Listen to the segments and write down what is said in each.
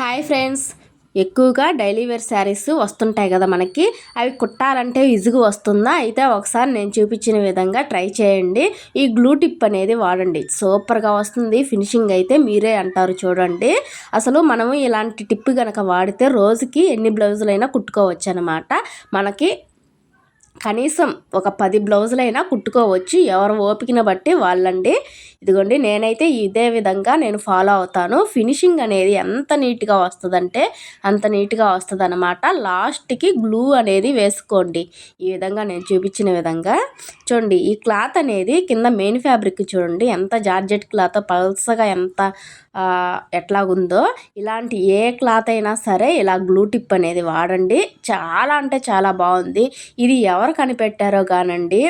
Hi friends ఎక్కువగా daily wear saris వస్తుంటాయి కదా మనకి. అవి కుట్టాలంటే ఇజుగు వస్తుందా? అయితే ఒకసారి నేను చూపించిన విధంగా ట్రై చేయండి. ఈ గ్లూ టిప్ అనేది వాడండి. సూపర్గా వస్తుంది. ఫినిషింగ్ అయితే మీరే అంటారు చూడండి. అసలు మనము ఇలాంటి టిప్ కనుక వాడితే రోజుకి ఎన్ని బ్లౌజులైనా కుట్టుకోవచ్చు అనమాట మనకి కనీసం ఒక పది బ్లౌజులైనా కుట్టుకోవచ్చు. ఎవరు ఓపికను బట్టి వాళ్ళండి. ఇదిగోండి నేనైతే ఇదే విధంగా నేను ఫాలో అవుతాను. ఫినిషింగ్ అనేది ఎంత నీట్గా వస్తుందంటే అంత నీట్గా వస్తుంది అనమాట లాస్ట్కి గ్లూ అనేది వేసుకోండి. ఈ విధంగా నేను చూపించిన విధంగా. చూడండి ఈ క్లాత్ అనేది కింద మెయిన్ ఫ్యాబ్రిక్ చూడండి. ఎంత జార్జెట్ క్లాత్ పల్సగా ఎంత ఎట్లాగుందో. ఇలాంటి ఏ క్లాత్ అయినా సరే ఇలా గ్లూ టిప్ అనేది వాడండి. చాలా అంటే చాలా బాగుంది. ఇది ఎవరు కనిపెట్టారో కానండి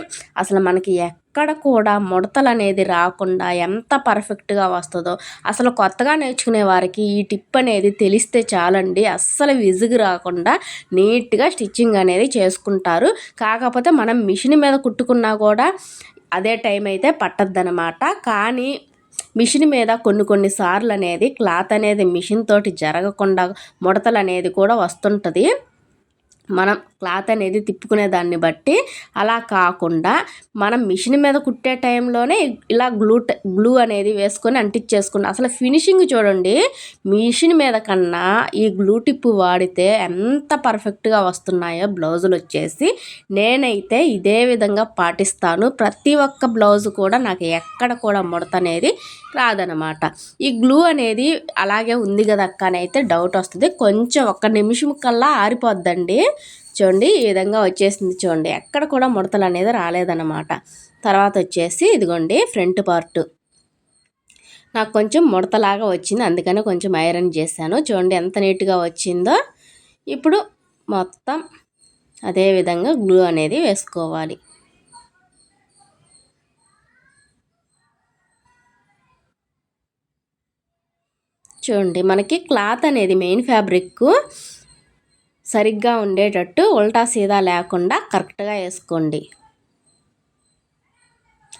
అసలు మనకి ఎక్కడ కూడా ముడతలు అనేది రాకుండా ఎంత పర్ఫెక్ట్గా వస్తుందో అసలు కొత్తగా నేర్చుకునే వారికి ఈ టిప్ అనేది తెలిస్తే చాలండి. అస్సలు విసుగు రాకుండా నీట్గా స్టిచ్చింగ్ అనేది చేసుకుంటారు. కాకపోతే మనం మిషన్ మీద కుట్టుకున్నా కూడా అదే టైం అయితే పట్టద్దనమాట కానీ మిషన్ మీద కొన్ని కొన్ని సార్లు అనేది క్లాత్ అనేది మిషన్ తోటి జరగకుండా ముడతలు అనేది కూడా వస్తుంటుంది. మనం క్లాత్ అనేది తిప్పుకునే దాన్ని బట్టి అలా కాకుండా మనం మిషన్ మీద కుట్టే టైంలోనే ఇలా గ్లూ గ్లూ అనేది వేసుకొని అంటించేసుకుని అసలు ఫినిషింగ్ చూడండి మిషన్ మీద కన్నా ఈ గ్లూ టిప్ వాడితే ఎంత పర్ఫెక్ట్గా వస్తున్నాయో బ్లౌజులు వచ్చేసి. నేనైతే ఇదే విధంగా పాటిస్తాను. ప్రతి ఒక్క బ్లౌజ్ కూడా నాకు ఎక్కడ కూడా ముడత అనేది రాదనమాట. ఈ గ్లూ అనేది అలాగే ఉంది కదా అక్క అని అయితే డౌట్ వస్తుంది. కొంచెం ఒక్క నిమిషం కల్లా ఆరిపోద్దండి. చూడండి ఈ విధంగా వచ్చేసింది చూడండి. ఎక్కడ కూడా ముడతలు అనేది రాలేదన్నమాట. తర్వాత వచ్చేసి ఇదిగోండి ఫ్రంట్ పార్ట్. నాకు కొంచెం ముడతలాగా వచ్చింది అందుకని కొంచెం ఐరన్ చేశాను. చూడండి ఎంత నీట్గా వచ్చిందో. ఇప్పుడు మొత్తం అదే విధంగా గ్లూ అనేది వేసుకోవాలి. చూడండి మనకి క్లాత్ అనేది మెయిన్ ఫ్యాబ్రిక్ సరిగ్గా ఉండేటట్టు ఉల్టా సీదా లేకుండా కరెక్ట్గా వేసుకోండి.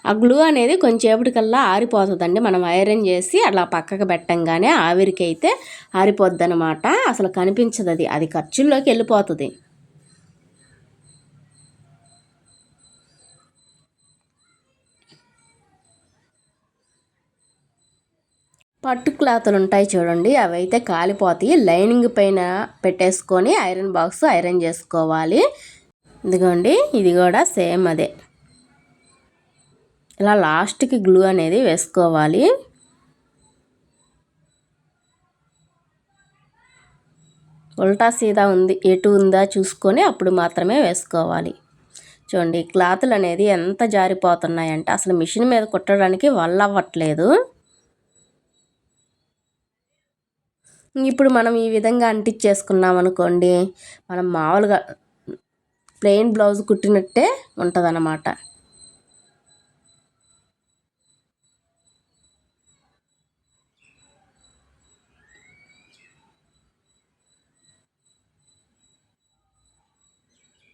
ఆ గ్లూ అనేది కొంచెంసేపటికల్లా ఆరిపోతుందండి. మనం ఐరన్ చేసి అలా పక్కకు పెట్టంగానే ఆవిరికి అయితే ఆరిపోద్ది అనమాట అసలు కనిపించదు అది అది ఖర్చుల్లోకి వెళ్ళిపోతుంది. పట్టు క్లాతులు ఉంటాయి చూడండి అవి అయితే కాలిపోతాయి. లైనింగ్ పైన పెట్టేసుకొని ఐరన్ బాక్స్ ఐరన్ చేసుకోవాలి. ఇదిగోండి ఇది కూడా సేమ్ అదే. ఇలా లాస్ట్కి గ్లూ అనేది వేసుకోవాలి. ఉల్టా సీదా ఉంది ఎటు ఉందా చూసుకొని అప్పుడు మాత్రమే వేసుకోవాలి. చూడండి క్లాతులు అనేది ఎంత జారిపోతున్నాయంటే అసలు మిషన్ మీద కుట్టడానికి వల్ల అవ్వట్లేదు. ఇప్పుడు మనం ఈ విధంగా అంటించేసుకున్నాం అనుకోండి మనం మామూలుగా ప్లెయిన్ బ్లౌజ్ కుట్టినట్టే ఉంటుందన్నమాట.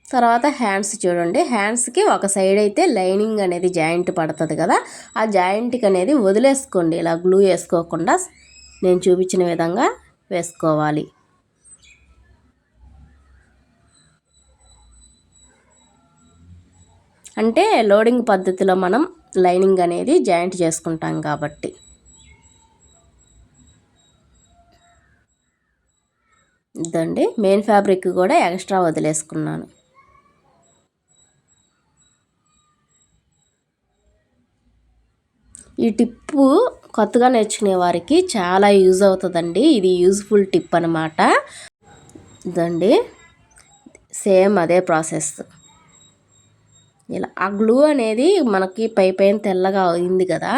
తర్వాత హ్యాండ్స్ చూడండి హ్యాండ్స్కి ఒక సైడ్ అయితే లైనింగ్ అనేది జాయింట్ పడుతుంది కదా ఆ జాయింట్కి అనేది వదిలేసుకోండి ఇలా గ్లూ వేసుకోకుండా నేను చూపించిన విధంగా. వేసుకోవాలి. అంటే లోడింగ్ పద్ధతిలో మనం లైనింగ్ అనేది జాయింట్ చేసుకుంటాం కాబట్టి. ఇదండి మెయిన్ ఫ్యాబ్రిక్ కూడా ఎక్స్ట్రా వదిలేసుకున్నాను. ఈ టిప్పు కొత్తగా నేర్చుకునే వారికి చాలా యూజ్ అవుతుందండి. ఇది యూజ్ఫుల్ టిప్ అనమాట ఇదండి. సేమ్ అదే ప్రాసెస్. ఇలా ఆ గ్లూ అనేది మనకి పై పైన తెల్లగా అయింది కదా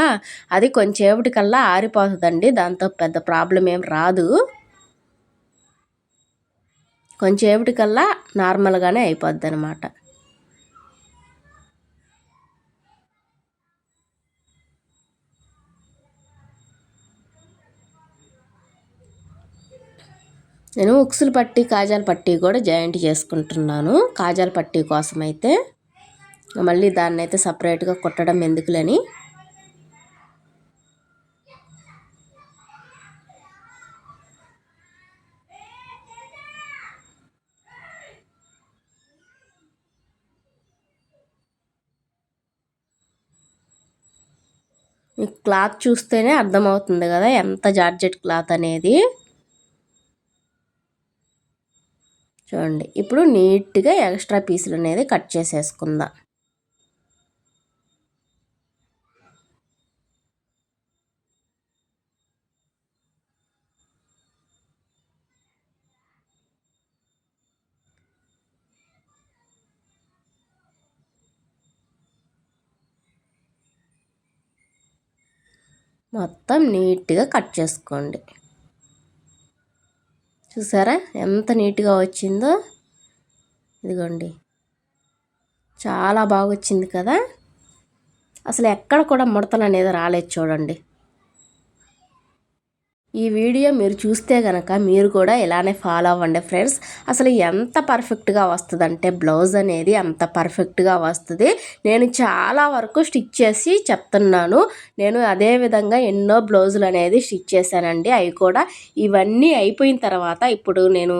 అది కొంచెంసేపటికల్లా ఆరిపోతుందండి. దాంతో పెద్ద ప్రాబ్లం ఏం రాదు. కొంచెంసేపటికల్లా నార్మల్గానే అయిపోద్ది అనమాట నేను ఉక్సులు పట్టి కాజాల పట్టి కూడా జాయింట్ చేసుకుంటున్నాను. కాజాల పట్టి కోసం అయితే మళ్ళీ దాన్ని అయితే సపరేట్గా కుట్టడం ఎందుకులని? క్లాత్ చూస్తేనే అర్థమవుతుంది కదా ఎంత జార్జెట్ క్లాత్ అనేది. చూడండి. ఇప్పుడు నీట్గా ఎక్స్ట్రా పీసులు అనేది కట్ చేసేసుకుందాం. మొత్తం నీట్గా కట్ చేసుకోండి. చూసారా? ఎంత నీట్గా వచ్చిందో? ఇదిగోండి. చాలా బాగా వచ్చింది కదా? అసలు ఎక్కడ కూడా ముడతలు అనేది రాలేదు చూడండి. ఈ వీడియో మీరు చూస్తే కనుక మీరు కూడా ఇలానే ఫాలో అవ్వండి ఫ్రెండ్స్. అసలు ఎంత పర్ఫెక్ట్గా వస్తుందంటే బ్లౌజ్ అనేది అంత పర్ఫెక్ట్గా వస్తుంది. నేను చాలా వరకు స్టిచ్ చేసి చెప్తున్నాను. నేను అదే విధంగా ఎన్నో బ్లౌజులు అనేది స్టిచ్ చేశానండి. అవి కూడా ఇవన్నీ అయిపోయిన తర్వాత ఇప్పుడు నేను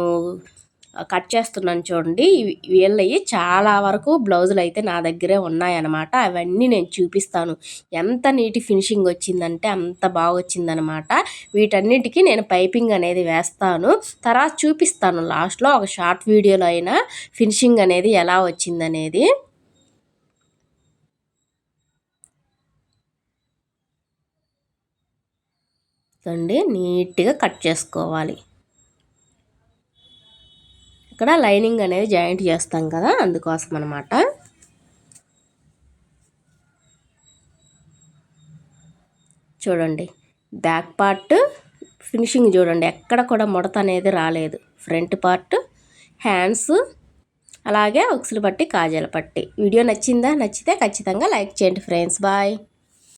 కట్ చేస్తున్నాను చూడండి. వీళ్ళవి చాలా వరకు బ్లౌజులు అయితే నా దగ్గరే ఉన్నాయన్నమాట. అవన్నీ నేను చూపిస్తాను. ఎంత నీటి ఫినిషింగ్ వచ్చిందంటే అంత బాగా వచ్చిందనమాట వీటన్నిటికీ నేను పైపింగ్ అనేది వేస్తాను. తర్వాత చూపిస్తాను లాస్ట్లో ఒక షార్ట్ వీడియోలో అయినా ఫినిషింగ్ అనేది ఎలా వచ్చిందనేది. అండి నీట్గా కట్ చేసుకోవాలి. ఇక్కడ లైనింగ్ అనేది జాయింట్ చేస్తాం కదా అందుకోసం అనమాట చూడండి బ్యాక్ పార్ట్ ఫినిషింగ్ చూడండి ఎక్కడ కూడా ముడత అనేది రాలేదు. ఫ్రంట్ పార్ట్ హ్యాండ్స్ అలాగే ఉక్సులు పట్టి కాజల పట్టి. వీడియో నచ్చిందా? నచ్చితే ఖచ్చితంగా లైక్ చేయండి ఫ్రెండ్స్. బాయ్.